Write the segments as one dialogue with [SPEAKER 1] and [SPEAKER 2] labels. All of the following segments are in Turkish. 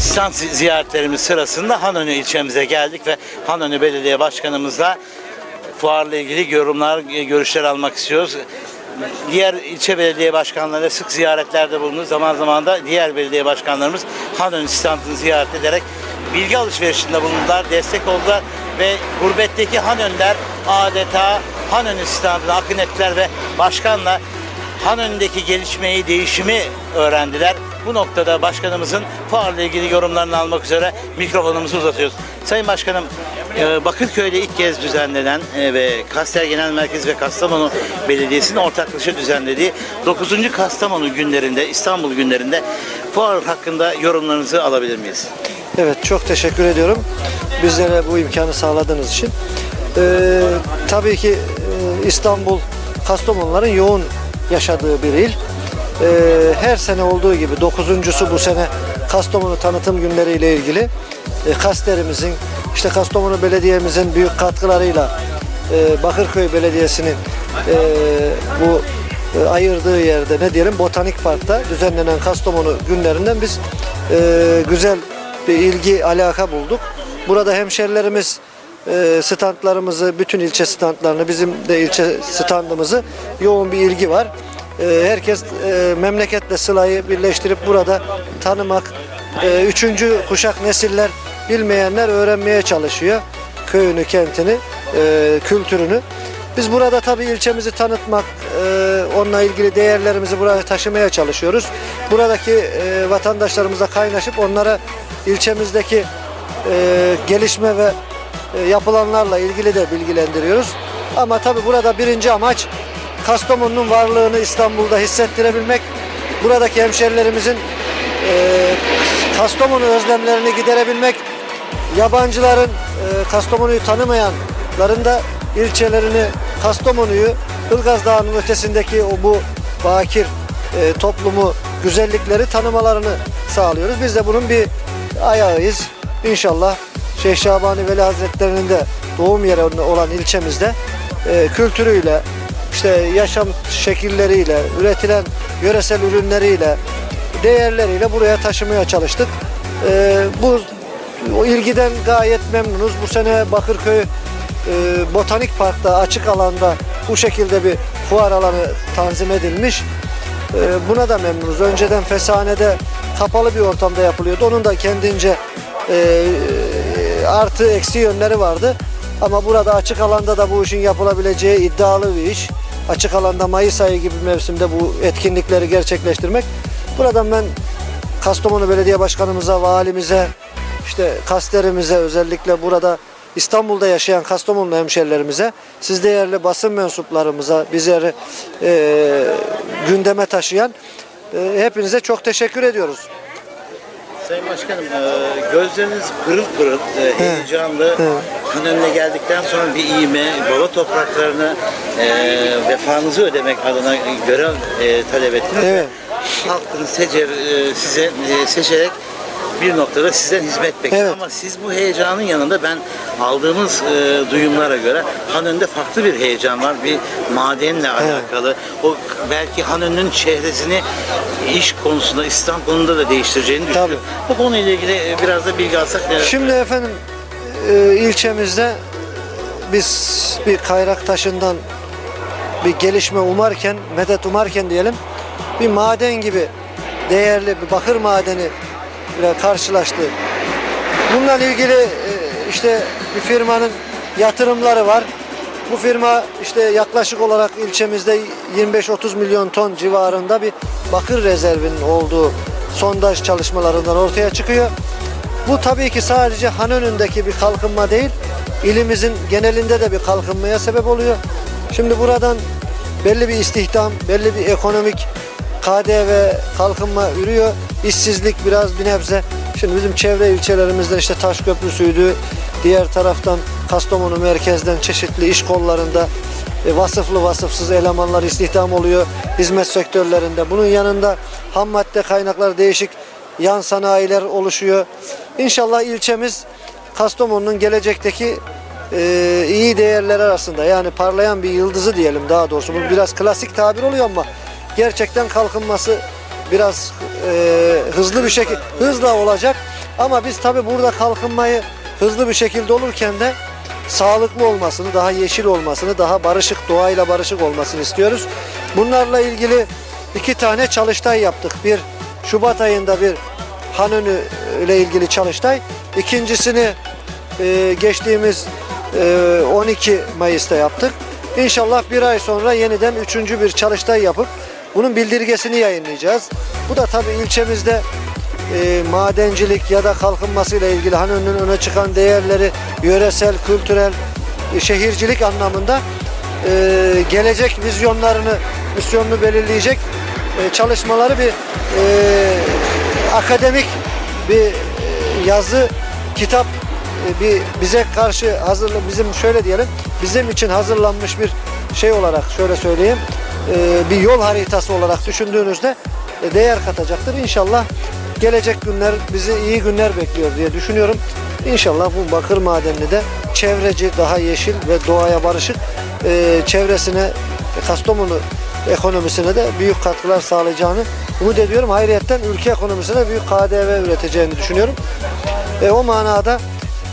[SPEAKER 1] stand zi- ziyaretlerimiz sırasında Hanönü ilçemize geldik ve Hanönü Belediye Başkanımızla fuarla ilgili yorumlar, e, görüşler almak istiyoruz. Diğer ilçe belediye başkanları sık ziyaretlerde bulundu. Zaman zaman da diğer belediye başkanlarımız Hanönü standını ziyaret ederek bilgi alışverişinde bulundular, destek oldular ve gurbetteki Hanönler adeta Hanönü standına akın ettiler ve başkanla Hanönü'ndeki gelişmeyi, değişimi öğrendiler. Bu noktada başkanımızın fuarla ilgili yorumlarını almak üzere mikrofonumuzu uzatıyoruz. Sayın Başkanım, e, Bakırköy'de ilk kez düzenlenen e, ve Kastel Genel Merkez ve Kastamonu Belediyesi'nin ortaklaşa düzenlediği 9. Kastamonu günlerinde, İstanbul günlerinde fuar hakkında yorumlarınızı alabilir miyiz?
[SPEAKER 2] Evet çok teşekkür ediyorum. Bizlere bu imkanı sağladığınız için. Ee, tabii ki e, İstanbul Kastamonuların yoğun yaşadığı bir il. Ee, her sene olduğu gibi dokuzuncusu bu sene Kastamonu tanıtım günleri ile ilgili e, Kasterimizin işte Kastamonu Belediye'mizin büyük katkılarıyla e, Bakırköy Belediyesi'nin e, bu e, ayırdığı yerde ne diyelim Botanik Park'ta düzenlenen Kastamonu günlerinden biz e, güzel bir ilgi alaka bulduk. Burada hemşerilerimiz e, standlarımızı, bütün ilçe standlarını, bizim de ilçe standımızı yoğun bir ilgi var. E, herkes e, memleketle sılayı birleştirip burada tanımak, e, üçüncü kuşak nesiller bilmeyenler öğrenmeye çalışıyor köyünü, kentini, e, kültürünü. Biz burada tabii ilçemizi tanıtmak, e, onunla ilgili değerlerimizi buraya taşımaya çalışıyoruz. Buradaki e, vatandaşlarımızla kaynaşıp onlara ilçemizdeki gelişme ve yapılanlarla ilgili de bilgilendiriyoruz. Ama tabii burada birinci amaç Kastamonu'nun varlığını İstanbul'da hissettirebilmek, buradaki hemşerilerimizin e, Kastamonu özlemlerini giderebilmek, yabancıların e, Kastamonu'yu tanımayanların da ilçelerini, Kastamonu'yu Ilgaz Dağı'nın ötesindeki o bu bakir e, toplumu, güzellikleri tanımalarını sağlıyoruz. Biz de bunun bir ayağıyız. İnşallah Şeyh Şabani Veli Hazretleri'nin de doğum yeri olan ilçemizde e, kültürüyle, işte yaşam şekilleriyle, üretilen yöresel ürünleriyle, değerleriyle buraya taşımaya çalıştık. E, bu o ilgiden gayet memnunuz. Bu sene Bakırköy e, Botanik Park'ta açık alanda bu şekilde bir fuar alanı tanzim edilmiş. E, buna da memnunuz. Önceden Fesane'de kapalı bir ortamda yapılıyordu. Onun da kendince e, artı eksi yönleri vardı. Ama burada açık alanda da bu işin yapılabileceği iddialı bir iş. Açık alanda Mayıs ayı gibi mevsimde bu etkinlikleri gerçekleştirmek. Buradan ben Kastamonu Belediye Başkanımıza, valimize, işte kasterimize özellikle burada İstanbul'da yaşayan Kastamonu hemşerilerimize, siz değerli basın mensuplarımıza, bizleri e, gündeme taşıyan e, hepinize çok teşekkür ediyoruz.
[SPEAKER 1] Sayın Başkanım, e, gözleriniz pırıl pırıl, e, heyecanlı. Hanönü'ne geldikten sonra bir iğme, baba topraklarını e, vefanızı ödemek adına görev talep ettiniz.
[SPEAKER 2] Evet.
[SPEAKER 1] Halkın seçer, size seçerek bir noktada sizden hizmet bekliyor.
[SPEAKER 2] Evet.
[SPEAKER 1] Ama siz bu heyecanın yanında ben aldığımız e, duyumlara göre Hanönü'nde farklı bir heyecan var. Bir madenle alakalı. O belki Hanönü'nün çehresini iş konusunda, İslam konusunda da değiştireceğini düşünüyorum. Bu konuyla ilgili e, biraz da bilgi alsak neler?
[SPEAKER 2] Şimdi efendim e, ilçemizde biz bir kayrak taşından bir gelişme umarken, medet umarken diyelim bir maden gibi değerli bir bakır madeni ile karşılaştı. Bununla ilgili e, işte bir firmanın yatırımları var. Bu firma işte yaklaşık olarak ilçemizde 25-30 milyon ton civarında bir bakır rezervinin olduğu sondaj çalışmalarından ortaya çıkıyor. Bu tabii ki sadece Hanönü'ndeki bir kalkınma değil, ilimizin genelinde de bir kalkınmaya sebep oluyor. Şimdi buradan belli bir istihdam, belli bir ekonomik KDV kalkınma yürüyor. İşsizlik biraz bir nebze. Şimdi bizim çevre ilçelerimizden işte Taşköprüsü'ydü. Diğer taraftan Kastamonu merkezden çeşitli iş kollarında e, vasıflı vasıfsız elemanlar istihdam oluyor hizmet sektörlerinde. Bunun yanında ham madde kaynakları değişik yan sanayiler oluşuyor. İnşallah ilçemiz Kastamonu'nun gelecekteki e, iyi değerler arasında yani parlayan bir yıldızı diyelim daha doğrusu. Bu biraz klasik tabir oluyor ama gerçekten kalkınması biraz e, hızlı bir şekilde hızla olacak. Ama biz tabii burada kalkınmayı hızlı bir şekilde olurken de sağlıklı olmasını, daha yeşil olmasını, daha barışık, doğayla barışık olmasını istiyoruz. Bunlarla ilgili iki tane çalıştay yaptık. Bir Şubat ayında bir Hanönü ile ilgili çalıştay. İkincisini e, geçtiğimiz e, 12 Mayıs'ta yaptık. İnşallah bir ay sonra yeniden üçüncü bir çalıştay yapıp bunun bildirgesini yayınlayacağız. Bu da tabii ilçemizde e, madencilik ya da kalkınmasıyla ilgili Hanönü'nün öne çıkan değerleri yöresel, kültürel, e, şehircilik anlamında e, gelecek vizyonlarını, misyonunu belirleyecek e, çalışmaları bir e, akademik bir e, yazı, kitap e, bir bize karşı hazırlı bizim şöyle diyelim bizim için hazırlanmış bir şey olarak şöyle söyleyeyim e, bir yol haritası olarak düşündüğünüzde e, değer katacaktır. İnşallah gelecek günler bizi iyi günler bekliyor diye düşünüyorum. İnşallah bu bakır madenini de çevreci, daha yeşil ve doğaya barışık e, çevresine Kastamonu ekonomisine de büyük katkılar sağlayacağını umut ediyorum. Hayriyetten ülke ekonomisine büyük KDV üreteceğini düşünüyorum. E, o manada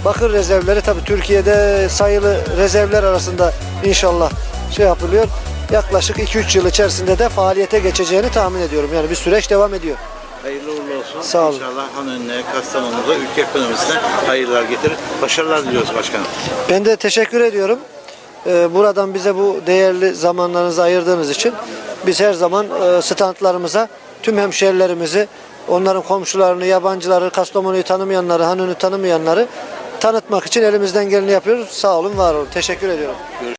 [SPEAKER 2] bakır rezervleri tabii Türkiye'de sayılı rezervler arasında inşallah şey yapılıyor. Yaklaşık 2-3 yıl içerisinde de faaliyete geçeceğini tahmin ediyorum. Yani bir süreç devam ediyor.
[SPEAKER 1] Hayırlı uğurlu olsun.
[SPEAKER 2] Sağ olun.
[SPEAKER 1] İnşallah Hanönü'ne, Kastamonu'da ülke ekonomisine hayırlar getirir. Başarılar diliyoruz başkanım.
[SPEAKER 2] Ben de teşekkür ediyorum. Ee, Buradan bize bu değerli zamanlarınızı ayırdığınız için biz her zaman e, standlarımıza tüm hemşehrilerimizi, onların komşularını, yabancıları, Kastamonu'yu tanımayanları, Hanönü tanımayanları tanıtmak için elimizden geleni yapıyoruz. Sağ olun, var olun. Teşekkür ediyorum.